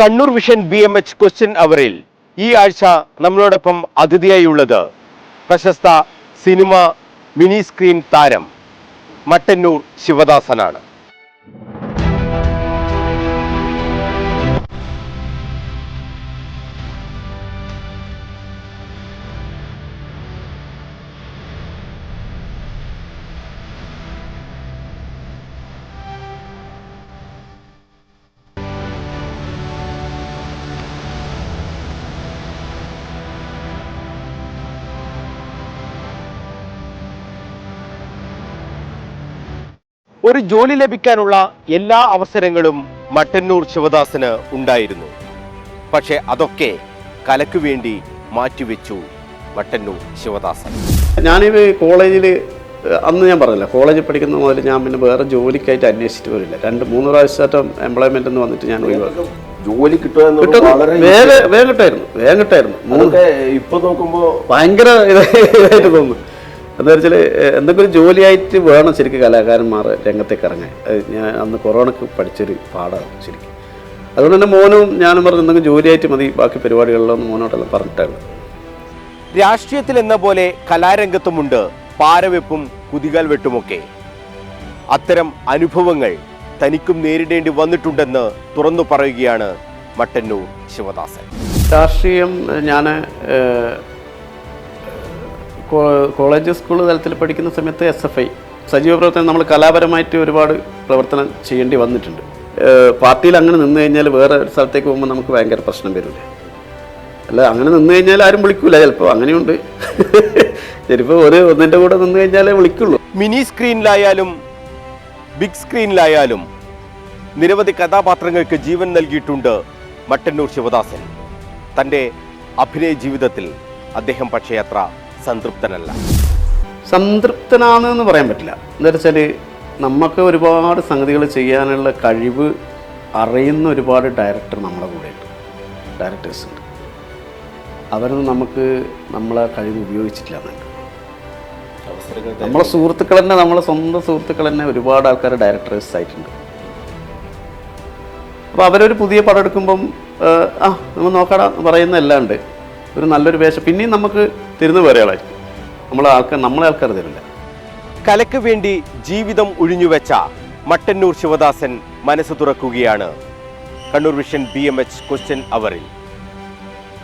Kannur vision B M H question അവറിൽ ഈ ആഴ്ച നമ്മളോടൊപ്പം അതിഥിയായുള്ളത് പ്രശസ്ത സിനിമ മിനി സ്ക്രീൻ താരം മട്ടന്നൂർ ശിവദാസനാണ്. ഒരു ജോലി ലഭിക്കാനുള്ള എല്ലാ അവസരങ്ങളും മട്ടന്നൂർ ശിവദാസന് ഉണ്ടായിരുന്നു. പക്ഷെ അതൊക്കെ കലക്ക് വേണ്ടി മാറ്റിവെച്ചു മട്ടന്നൂർ ശിവദാസൻ. ഞാനിത് കോളേജിൽ അന്ന് ഞാൻ പറഞ്ഞില്ല കോളേജിൽ പഠിക്കുന്ന മുതൽ ഞാൻ പിന്നെ വേറെ ജോലിക്കായിട്ട് അന്വേഷിച്ചിട്ട് വരില്ല. രണ്ട് മൂന്ന് പ്രാവശ്യമായിട്ടും എംപ്ലോയ്മെന്റ് എന്ന് വന്നിട്ട് ഞാൻ ഒഴിവാക്കി. ജോലി കിട്ടുക കിട്ടും വേഗം കിട്ടായിരുന്നു വേഗം കിട്ടായിരുന്നു. ഇപ്പൊ നോക്കുമ്പോ ഭയങ്കര ഇതായിട്ട് തോന്നുന്നു. എന്താ വെച്ചാൽ എന്തെങ്കിലും ജോലിയായിട്ട് വേണം ശരിക്കും കലാകാരന്മാർ രംഗത്തേക്ക് ഇറങ്ങാൻ. ഞാൻ അന്ന് കൊറോണക്ക് പഠിച്ചൊരു പാടാണ് ശരിക്കും. അതുകൊണ്ട് തന്നെ മോനും ഞാനും പറഞ്ഞു എന്തെങ്കിലും ജോലിയായിട്ട് മതി ബാക്കി പരിപാടികളിലൊന്നും മോനോട്ടെല്ലാം പറഞ്ഞിട്ടാണ് രാഷ്ട്രീയത്തിൽ എന്ന പോലെ കലാരംഗത്തുമുണ്ട് പാരവെപ്പും കുതികാൽ വെട്ടുമൊക്കെ. അത്തരം അനുഭവങ്ങൾ തനിക്കും നേരിടേണ്ടി വന്നിട്ടുണ്ടെന്ന് തുറന്നു പറയുകയാണ് മട്ടന്നൂർ ശിവദാസൻ. രാഷ്ട്രീയം ഞാൻ കോളേജ് സ്കൂൾ തലത്തിൽ പഠിക്കുന്ന സമയത്ത് എസ് എഫ് ഐ സജീവ പ്രവർത്തനം നമ്മൾ കലാപരമായിട്ട് ഒരുപാട് പ്രവർത്തനം ചെയ്യേണ്ടി വന്നിട്ടുണ്ട്. പാർട്ടിയിൽ അങ്ങനെ നിന്ന് കഴിഞ്ഞാൽ വേറെ ഒരു സ്ഥലത്തേക്ക് പോകുമ്പോൾ നമുക്ക് ഭയങ്കര പ്രശ്നം വരില്ലേ? അല്ല അങ്ങനെ നിന്ന് കഴിഞ്ഞാൽ ആരും വിളിക്കൂല ചിലപ്പോൾ അങ്ങനെയുണ്ട്. ചിലപ്പോൾ ഒരു ഒന്നിന്റെ കൂടെ നിന്ന് കഴിഞ്ഞാലേ വിളിക്കുള്ളൂ. മിനി സ്ക്രീനിലായാലും ബിഗ് സ്ക്രീനിലായാലും നിരവധി കഥാപാത്രങ്ങൾക്ക് ജീവൻ നൽകിയിട്ടുണ്ട് മട്ടന്നൂർ ശിവദാസൻ. തന്റെ അഭിനയ ജീവിതത്തിൽ അദ്ദേഹം പക്ഷേ അത്ര സംതൃപ്തനല്ല. സംതൃപ്തനാണെന്ന് പറയാൻ പറ്റില്ല. എന്താ വെച്ചാൽ നമുക്ക് ഒരുപാട് സംഗതികൾ ചെയ്യാനുള്ള കഴിവ് അറിയുന്ന ഒരുപാട് ഡയറക്ടർ നമ്മുടെ കൂടെയുണ്ട്. ഡയറക്ടേഴ്സ് ഉണ്ട്. അവരൊന്നും നമുക്ക് നമ്മളെ കഴിവ് ഉപയോഗിച്ചിട്ടില്ല എന്നുണ്ട് നമ്മളെ സുഹൃത്തുക്കൾ തന്നെ നമ്മളെ സ്വന്തം സുഹൃത്തുക്കൾ തന്നെ ഒരുപാട് ആൾക്കാർ ഡയറക്ടേഴ്സ് ആയിട്ടുണ്ട്. അപ്പോൾ അവരൊരു പുതിയ പടം എടുക്കുമ്പം ആ നമ്മൾ നോക്കടാ പറയുന്നതല്ലാണ്ട് പറയുന്ന എല്ലാം ഉണ്ട്. ഒരു നല്ലൊരു വേഷം. പിന്നെയും നമുക്ക് തരുന്ന വേറെ ആളായിരിക്കും. നമ്മളെ ആൾക്കാർ നമ്മളെ ആൾക്കാർ തരില്ല. കലയ്ക്ക് വേണ്ടി ജീവിതം ഒഴിഞ്ഞുവെച്ച മട്ടന്നൂർ ശിവദാസൻ മനസ്സ് തുറക്കുകയാണ്. Kannur vision B M H question അവറിൽ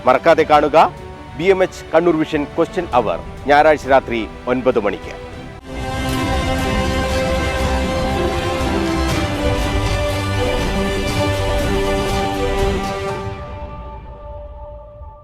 മറക്കാതെ കാണുക B M H Kannur vision question hour ഞായറാഴ്ച രാത്രി ഒൻപത് മണിക്ക്.